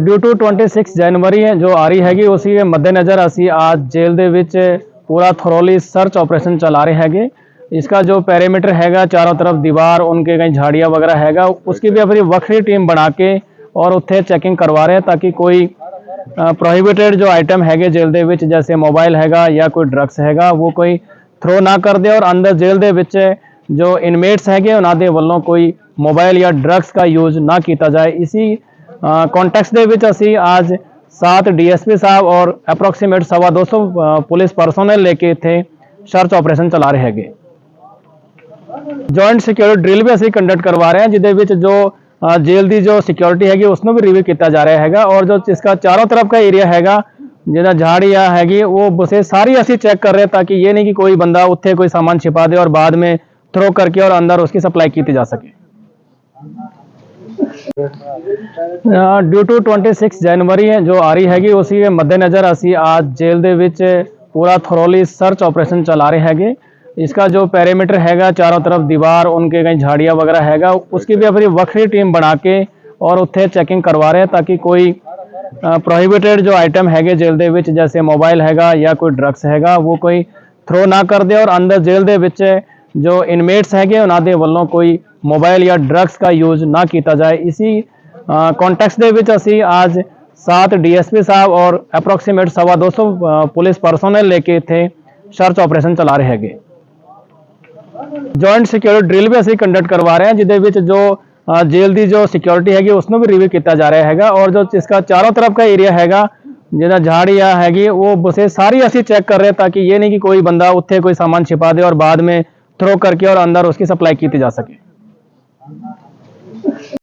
Due to 26 ਜਨਵਰੀ ਹੈ ਜੋ ਆ ਰਹੀ ਹੈਗੀ ਉਸੇ ਦੇ ਮੱਦੇਨਜ਼ਰ ਅਸੀਂ आज जेल ਦੇ ਵਿੱਚ पूरा थरोली सर्च ऑपरेशन चला रहे हैगे इसका जो पैरामीटर हैगा चारों तरफ दीवार उनके कहीं झाड़ियाँ वगैरह हैगा उसकी भी अपनी वक्री टीम बना के और उत्थे चेकिंग करवा रहे हैं ताकि कोई ਪ੍ਰੋਹਿਬਿਟਡ ਜੋ ਆਈਟਮ ਹੈਗੇ ਜੇਲ੍ਹ ਦੇ ਵਿੱਚ ਜੈਸੇ ਮੋਬਾਈਲ ਹੈਗਾ ਜਾਂ ਕੋਈ ਡਰੱਗਸ ਹੈਗਾ ਉਹ ਕੋਈ ਥਰੋ ਨਾ ਕਰ ਦੇ ਔਰ ਅੰਦਰ ਜੇਲ੍ਹ ਦੇ ਵਿੱਚ ਜੋ ਇਨਮੇਟਸ ਹੈਗੇ ਉਹਨਾਂ ਦੇ ਵੱਲੋਂ ਕੋਈ मोबाइल या ड्रग्स का यूज़ ना किया जाए। इसी कॉन्टैक्ट के आज सात डीएसपी साहब और अप्रोक्सीमेट सवा दो सौ पुलिस परसोनल लेके इतने सर्च ऑपरेशन चला रहे हैं। जॉइंट सिक्योरिटी ड्रिल भी असं कंडक्ट करवा रहे हैं, जिद जो जेल की जो सिक्योरिटी हैगी, उसनों भी रिव्यू किया जा रहा है और जो इसका चारों तरफ़ का एरिया है जो झाड़िया हैगी, वो बसे सारी असी चेक कर रहे हैं, ताकि ये नहीं कि कोई बंदा उत्थे कोई सामान छिपा दे और बाद में थ्रो करके और अंदर उसकी सप्लाई की जा सके। ਡਿਊ ਟੂ 26 ਜਨਵਰੀ ਹੈ ਜੋ ਆ ਰਹੀ ਹੈਗੀ ਉਸੇ ਦੇ ਮੱਦੇਨਜ਼ਰ ਅਸੀਂ आज जेल ਦੇ ਵਿੱਚ पूरा थरोली सर्च ऑपरेशन चला रहे हैगे इसका जो पैरामीटर हैगा चारों तरफ दीवार उनके कहीं झाड़ियाँ वगैरह हैगा उसकी भी अपनी वक्री टीम बना के और उत्थे चेकिंग करवा रहे हैं ताकि कोई ਪ੍ਰੋਹਿਬਿਟਡ ਜੋ ਆਈਟਮ ਹੈਗੇ ਜੇਲ੍ਹ ਦੇ ਵਿੱਚ ਜੈਸੇ ਮੋਬਾਈਲ ਹੈਗਾ ਜਾਂ ਕੋਈ ਡਰੱਗਸ ਹੈਗਾ ਉਹ ਕੋਈ ਥਰੋ ਨਾ ਕਰ ਦੇ ਔਰ ਅੰਦਰ ਜੇਲ੍ਹ ਦੇ ਵਿੱਚ ਜੋ ਇਨਮੇਟਸ ਹੈਗੇ ਉਹਨਾਂ ਦੇ ਵੱਲੋਂ ਕੋਈ मोबाइल या ड्रग्स का यूज़ ना किया जाए। इसी कॉन्टैक्ट के आज सात डीएसपी साहब और अप्रोक्सीमेट सवा दो सौ पुलिस परसोनल लेके इतने सर्च ऑपरेशन चला रहे हैं जॉइंट सिक्योरिटी ड्रिल भी असं कंडक्ट करवा रहे हैं, जिद जो जेल की जो सिक्योरिटी हैगी उसको भी रिव्यू किया जा रहा है और जो इसका चारों तरफ़ का एरिया है जिदा झाड़िया हैगी, वो बसे सारी असं चेक कर रहे ताकि ये नहीं कि कोई बंदा उत्थे कोई सामान छिपा दे और बाद में थ्रो करके और अंदर उसकी सप्लाई की जा सके।